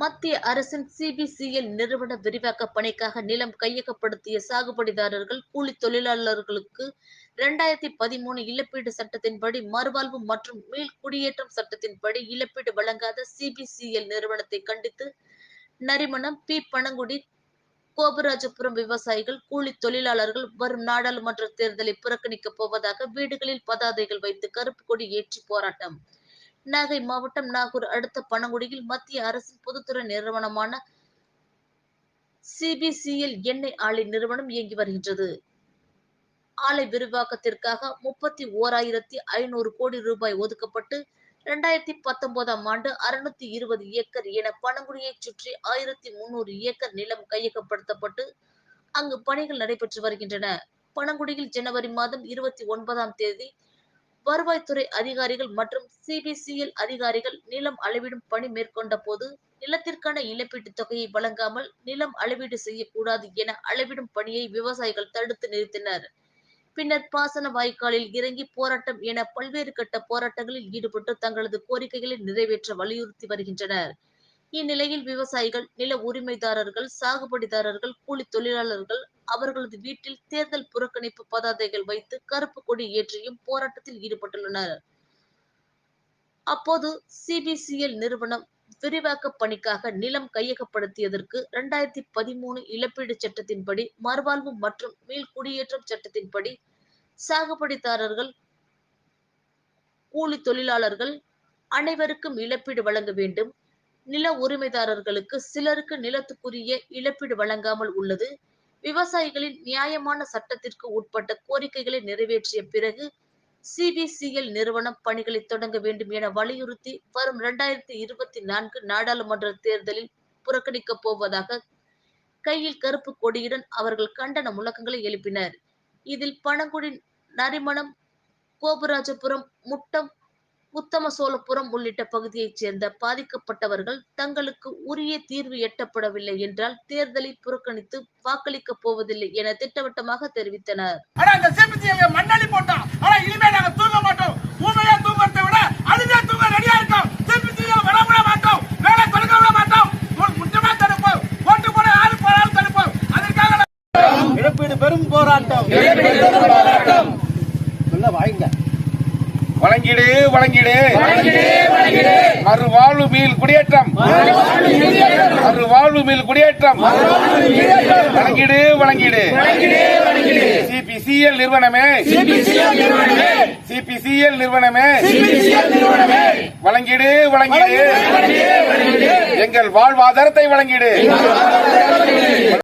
மத்திய அரசின் சிபிசிஎல் நிறுவன விரிவாக்க பணிக்காக நிலம் கையகப்படுத்திய சாகுபடிதாரர்கள் கூலி தொழிலாளர்களுக்கு இரண்டாயிரத்தி பதிமூணு இழப்பீடு சட்டத்தின்படி மறுவாழ்வு மற்றும் மீள் குடியேற்றம் சட்டத்தின்படி இழப்பீடு வழங்காத சிபிசிஎல் நிறுவனத்தை கண்டித்து நரிமணம் பி. பனங்குடி கோபராஜபுரம் விவசாயிகள் கூலி தொழிலாளர்கள் வரும் நாடாளுமன்ற தேர்தலை புறக்கணிக்கப் போவதாக வீடுகளில் பதாதைகள் வைத்து கருப்பு கொடி ஏற்றி போராட்டம். நாகை மாவட்டம் நாகூர் அடுத்த பனங்குடியில் மத்திய அரசின் பொதுத்துறை நிறுவனமான சிபிசிஎல் எண்ணெய் ஆலை நிறுவனம் இயங்கி வருகின்றது. ஆலை விரிவாக்கத்திற்காக முப்பத்தி ஓராயிரத்தி ஐநூறு கோடி ரூபாய் ஒதுக்கப்பட்டு இரண்டாயிரத்தி பத்தொன்பதாம் ஆண்டு அறுநூத்தி இருபது ஏக்கர் என பனங்குடியை சுற்றி ஆயிரத்தி முன்னூறு ஏக்கர் நிலம் கையகப்படுத்தப்பட்டு அங்கு பணிகள் நடைபெற்று வருகின்றன. பனங்குடியில் ஜனவரி மாதம் இருபத்தி ஒன்பதாம் தேதி வருவாய்த்துறை அதிகாரிகள் மற்றும் சிபிசிஎல் அதிகாரிகள் நிலம் அளவிடும் பணி மேற்கொண்ட போது நிலத்திற்கான இழப்பீட்டுத் தொகையை வழங்காமல் நிலம் அளவீடு செய்யக்கூடாது என அளவிடும் பணியை விவசாயிகள் தடுத்து நிறுத்தினர். பின்னர் பாசன வாய்க்காலில் இறங்கி போராட்டம் என பல்வேறு கட்ட போராட்டங்களில் ஈடுபட்டு தங்களது கோரிக்கைகளை நிறைவேற்ற வலியுறுத்தி வருகின்றனர். இந்நிலையில் விவசாயிகள் நில உரிமைதாரர்கள் சாகுபடிதாரர்கள் கூலி தொழிலாளர்கள் அவர்களது வீட்டில் தேர்தல் புறக்கணிப்பு பதாதைகள் வைத்து கருப்பு கொடி ஏற்றியும் போராட்டத்தில் ஈடுபட்டுள்ளனர். அப்போது சிபிசிஎல் நிறுவனம் விரிவாக்க பணிக்காக நிலம் கையகப்படுத்தியதற்கு இரண்டாயிரத்தி பதிமூணு இழப்பீடு சட்டத்தின்படி மறுவாழ்வு மற்றும் மீள் குடியேற்றம் சட்டத்தின்படி சாகுபடிதாரர்கள் கூலி தொழிலாளர்கள் அனைவருக்கும் இழப்பீடு வழங்க வேண்டும். நில உரிமைதாரர்களுக்கு சிலருக்கு நிலத்துக்குரிய இழப்பீடு வழங்காமல் உள்ளது. விவசாயிகளின் நியாயமான சட்டத்திற்கு உட்பட்ட கோரிக்கைகளை நிறைவேற்றிய பிறகு சிபிசிஎல் நிறுவனம் பணிகளை தொடங்க வேண்டும் என வலியுறுத்தி வரும் இரண்டாயிரத்தி இருபத்தி நான்கு நாடாளுமன்ற தேர்தலில் புறக்கணிக்கப் போவதாக கையில் கருப்பு கொடியுடன் அவர்கள் கண்டன முழக்கங்களை எழுப்பினர். இதில் பனங்குடி நரிமணம் கோபுராஜபுரம் முட்டம் உத்தமசோலபுரம் உள்ளிட்ட பகுதியைச் சேர்ந்த பாதிக்கப்பட்டவர்கள் தங்களுக்கு உரிய தீர்வு எட்டப்படவில்லை என்றால் தேர்தலை புறக்கணித்து வாக்களிக்கப் போவதில்லை என திட்டவட்டமாக தெரிவித்தனர். பெரும் போராட்டம். வழங்கிடு வழங்கிடு. மறுவாழ்வு மீள் குடியேற்றம். மறுவாழ்வு மீள் குடியேற்றம். வழங்கிடு வழங்கிடு. சிபிசிஎல் நிறுவனமே. சிபிசிஎல் நிறுவனமே. வழங்கிடு வழங்கிடு. எங்கள் வாழ்வாதாரத்தை வழங்கிடு.